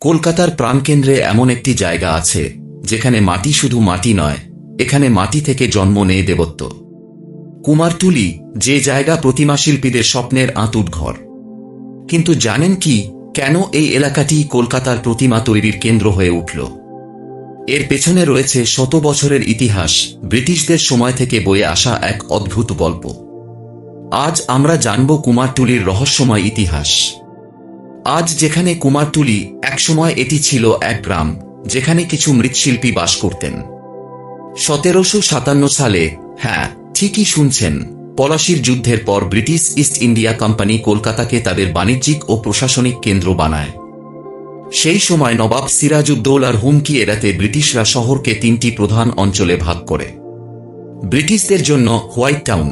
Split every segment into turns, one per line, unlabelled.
কলকাতার প্রাণকেন্দ্রে এমন একটি জায়গা আছে, যেখানে মাটি শুধু মাটি নয়, এখানে মাটি থেকে জন্ম নেয় দেবত্ব। কুমারটুলি যে জায়গা প্রতিমা শিল্পীদের স্বপ্নের আঁতুট ঘর। কিন্তু জানেন কি, কেন এই এলাকাটি কলকাতার প্রতিমা তৈরির কেন্দ্র হয়ে উঠল? এর পেছনে রয়েছে শত বছরের ইতিহাস, ব্রিটিশদের সময় থেকে বয়ে আসা এক অদ্ভুত গল্প। আজ আমরা জানব কুমারটুলির রহস্যময় ইতিহাস। আজ যেখানে কুমারটুলি একসময় এটি ছিল এক গ্রাম, যেখানে কিছু মৃৎশিল্পী বাস করতেন। সতেরোশো সাতান্ন সালে হ্যাঁ ঠিকই শুনছেন, পলাশির যুদ্ধের পর ব্রিটিশ ইস্ট ইন্ডিয়া কোম্পানি কলকাতাকে তাদের বাণিজ্যিক ও প্রশাসনিক কেন্দ্র বানায়। সেই সময় নবাব সিরাজউদ্দৌলার হুমকি এড়াতে ব্রিটিশরা শহরকে তিনটি প্রধান অঞ্চলে ভাগ করে। ব্রিটিশদের জন্য হোয়াইট টাউন,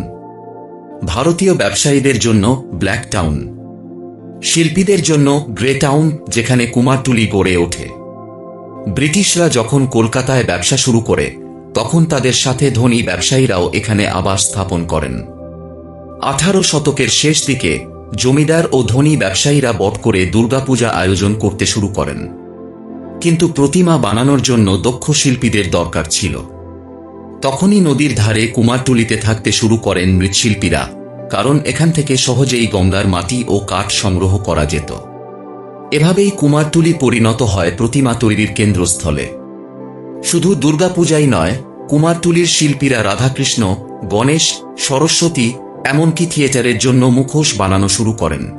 ভারতীয় ব্যবসায়ীদের জন্য ব্ল্যাক টাউন। শিল্পীদের জন্য গ্রে টাউন, যেখানে কুমারটুলি গড়ে ওঠে। ব্রিটিশরা যখন কলকাতায় ব্যবসা শুরু করে, তখন তাদের সাথে ধনী ব্যবসায়ীরাও এখানে আবাস স্থাপন করেন। আঠারো শতকের শেষ দিকে, জমিদার ও ধনী ব্যবসায়ীরা বট করে দুর্গাপূজা আয়োজন করতে শুরু করেন। কিন্তু প্রতিমা বানানোর জন্য দক্ষ শিল্পীদের দরকার ছিল। তখনই নদীর ধারে কুমারটুলিতে থাকতে শুরু করেন মৃৎশিল্পীরা। কারণ এখান থেকে সহজেই গঙ্গার মাটি ও কাঠ সংগ্রহ করা যেত। এভাবেই কুমারটুলি পরিণত হয় প্রতিমা তৈরির কেন্দ্রস্থলে। শুধু দুর্গাপূজাই নয়, কুমারটুলির শিল্পীরা রাধাকৃষ্ণ, গণেশ, সরস্বতী, এমনকি থিয়েটারের জন্য মুখোশ বানানো শুরু করেন।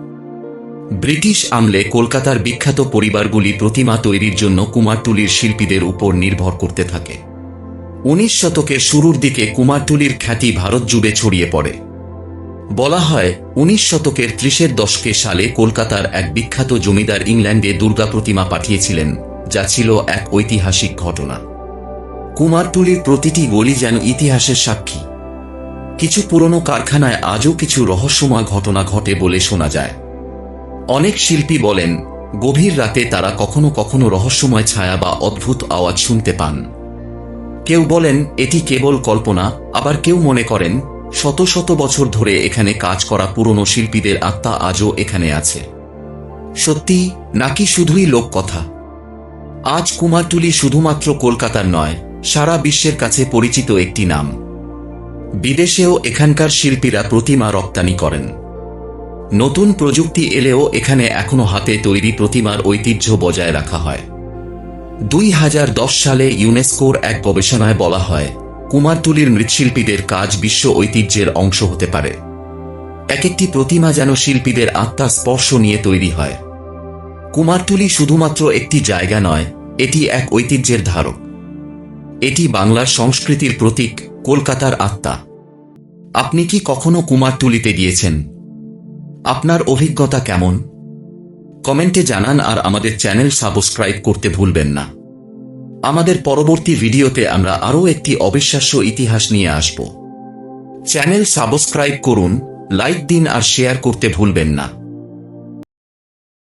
ব্রিটিশ আমলে কলকাতার বিখ্যাত পরিবারগুলি প্রতিমা তৈরির জন্য কুমারটুলির শিল্পীদের উপর নির্ভর করতে থাকে। উনিশ শতকের শুরুর দিকে কুমারটুলির খ্যাতি ভারত জুড়ে ছড়িয়ে পড়ে। বলা হয়, উনিশ শতকের ত্রিশের দশকে সালে কলকাতার এক বিখ্যাত জমিদার ইংল্যান্ডে দুর্গা প্রতিমা পাঠিয়েছিলেন, যা ছিল এক ঐতিহাসিক ঘটনা। কুমারটুলির প্রতিটি গলি যেন ইতিহাসের সাক্ষী। কিছু পুরনো কারখানায় আজও কিছু রহস্যময় ঘটনা ঘটে বলে শোনা যায়। অনেক শিল্পী বলেন, গভীর রাতে তারা কখনো কখনো রহস্যময় ছায়া বা অদ্ভুত আওয়াজ শুনতে পান। কেউ বলেন, এটি কেবল কল্পনা আবার কেউ মনে করেন শত শত বছর ধরে এখানে কাজ করা পুরনো শিল্পীদের আত্মা আজও এখানে আছে। সত্যি, নাকি শুধুই লোককথা? আজ কুমারটুলি শুধুমাত্র কলকাতার নয়, সারা বিশ্বের কাছে পরিচিত একটি নাম। বিদেশেও এখানকার শিল্পীরা প্রতিমা রপ্তানি করেন। নতুন প্রযুক্তি এলেও এখানে এখনও হাতে তৈরি প্রতিমার ঐতিহ্য বজায় রাখা হয়। দুই হাজার দশ সালে ইউনেস্কোর এক গবেষণায় বলা হয় কুমারটুলির মৃৎশিল্পীদের কাজ বিশ্ব ঐতিহ্যের অংশ হতে পারে। এক একটি প্রতিমা যেন শিল্পীদের আত্মা স্পর্শ নিয়ে তৈরি হয়। কুমারতুলি শুধুমাত্র একটি জায়গা নয়, এটি এক ঐতিহ্যের ধারক। এটি বাংলার সংস্কৃতির প্রতীক, কলকাতার আত্মা। আপনি কি কখনো কুমারতুলিতে গিয়েছেন? আপনার অভিজ্ঞতা কেমন? কমেন্টে জানান আর আমাদের চ্যানেল সাবস্ক্রাইব করতে ভুলবেন না। আমাদের পরবর্তী ভিডিওতে আমরা আরও একটি অবিশ্বাস্য ইতিহাস নিয়ে আসব। চ্যানেল সাবস্ক্রাইব করুন, লাইক দিন আর শেয়ার করতে ভুলবেন না।